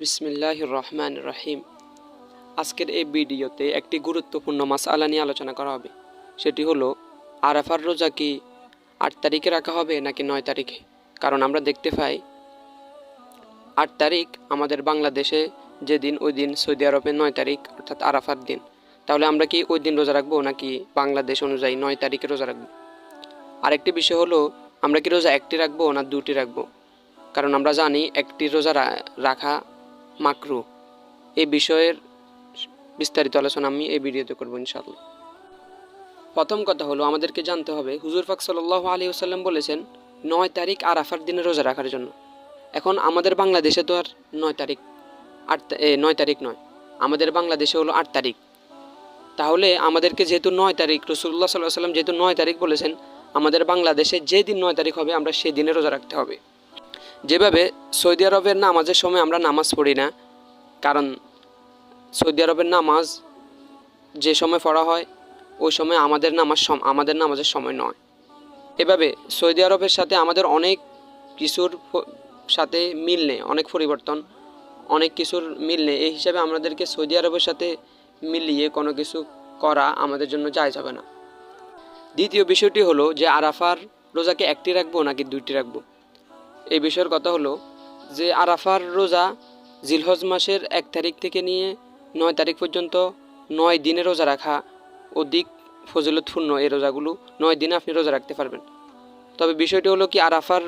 বিসমিল্লাহ রহমান রহিম আজকের এই ভিডিওতে একটি গুরুত্বপূর্ণ মাসআলা নিয়ে আলোচনা করা হবে। সেটি হলো, আরাফার রোজা কি আট তারিখে রাখা হবে নাকি নয় তারিখে? কারণ আমরা দেখতে পাই, আট তারিখ আমাদের বাংলাদেশে যেদিন ওই দিন সৌদি আরবে নয় তারিখ, অর্থাৎ আরাফার দিন। তাহলে আমরা কি ওই দিন রোজা রাখব নাকি বাংলাদেশ অনুযায়ী নয় তারিখে রোজা রাখব? আরেকটি বিষয় হলো, আমরা কি রোজা একটি রাখব না দুটি রাখব? কারণ আমরা জানি একটি রোজা রাখা মাকরু এই বিষয়ের বিস্তারিত আলোচনা আমি এই ভিডিওতে করব ইনশাল্লাহ প্রথম কথা হলো, আমাদেরকে জানতে হবে, হুজুর ফাক সাল্লাহ আলী ওসাল্লাম বলেছেন, নয় তারিখ আর আরাফার দিনে রোজা রাখার জন্য। এখন আমাদের বাংলাদেশে তো আর নয় তারিখ, আট নয় তারিখ নয়। আমাদের বাংলাদেশে হলো আট তারিখ। তাহলে আমাদেরকে যেহেতু নয় তারিখ রসুল্লাহ সাল্লাহ সাল্লাম যেহেতু নয় তারিখ বলেছেন, আমাদের বাংলাদেশে যে দিন নয় তারিখ হবে, আমরা সেই দিনে রোজা রাখতে হবে। যেভাবে সৌদি আরবের নামাজের সময় আমরা নামাজ পড়ি না, কারণ সৌদি আরবের নামাজ যে সময় পড়া হয়, ওই সময় আমাদের নামাজ আমাদের নামাজের সময় নয়। এভাবে সৌদি আরবের সাথে আমাদের অনেক কিছুর সাথে মিল নেই, অনেক পরিবর্তন, অনেক কিছুর মিল নেই। এই হিসাবে আমাদেরকে সৌদি আরবের সাথে মিলিয়ে কোনো কিছু করা আমাদের জন্য যায় যাবে না। দ্বিতীয় বিষয়টি হলো যে আরাফার রোজাকে একটি রাখব নাকি দুইটি রাখব? এই বিষয়ের কথা হলো যে আরাফার রোজা জিলহজ মাসের এক তারিখ থেকে নিয়ে নয় তারিখ পর্যন্ত নয় দিনে রোজা রাখা অধিক ফজিলতপূর্ণ এই রোজাগুলো। নয় দিনে আপনি রোজা রাখতে পারবেন। তবে বিষয়টি হলো কি আরাফার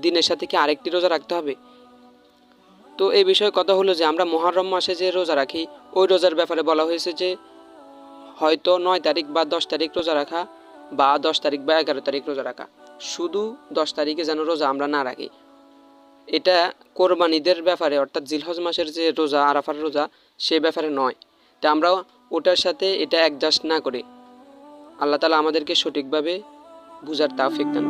দিনের সাথে কি আরেকটি রোজা রাখতে হবে? তো এই বিষয়ে কথা হলো যে আমরা মহরম মাসে যে রোজা রাখি, ওই রোজার ব্যাপারে বলা হয়েছে যে হয়তো নয় তারিখ বা দশ তারিখ রোজা রাখা বা দশ তারিখ বা এগারো তারিখ রোজা রাখা। শুধু দশ তারিখে যেন রোজা আমরা না রাখি। এটা কোরবানিদের ব্যাপারে, অর্থাৎ জিলহজ মাসের যে রোজা, আরাফার রোজা, সে ব্যাপারে নয়। তা আমরা ওটার সাথে এটা অ্যাডজাস্ট না করে আল্লাহ তালা আমাদেরকে সঠিকভাবে বুঝার তাও দেন